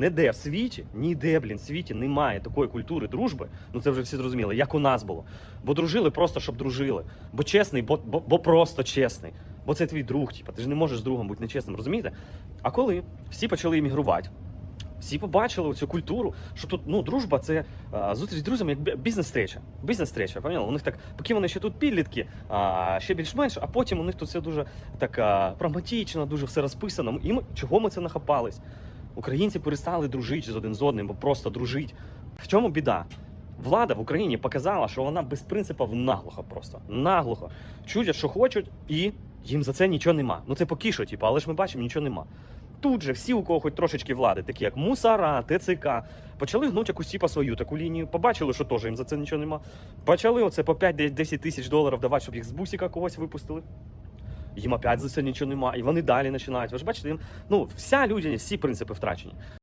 Ніде в світі, ніде, блін, в світі немає такої культури дружби. Ну це вже всі зрозуміли, як у нас було. Бо дружили просто, щоб дружили. Бо чесний, бо, бо, бо просто чесний. Бо це твій друг, типа, ти ж не можеш з другом бути нечесним, розумієте? А коли всі почали іммігрувати, всі побачили цю культуру, що тут ну, дружба це а, зустріч з друзями як бізнес-стреча. Бізнес-стреча, поняли? У них так, поки вони ще тут підлітки, а, ще більш-менш, а потім у них тут все дуже так а, прагматично, дуже все розписано. І ми, чого ми це нахапались? Українці перестали дружити з один з одним, бо просто дружити. В чому біда? Влада в Україні показала, що вона без принципів наглухо просто. Наглухо. Чудять, що хочуть, і їм за це нічого нема. Ну це поки що, типу, але ж ми бачимо, нічого нема. Тут же всі, у кого хоч трошечки влади, такі як Мусара, ТЦК, почали гнути якусь типа свою таку лінію. Побачили, що теж їм за це нічого нема. Почали оце по 5-10 тисяч доларів давати, щоб їх з бусика когось випустили. Їм опять за це нічого немає. І вони далі починають. Ви ж бачите, їм ну вся людяність, всі принципи втрачені.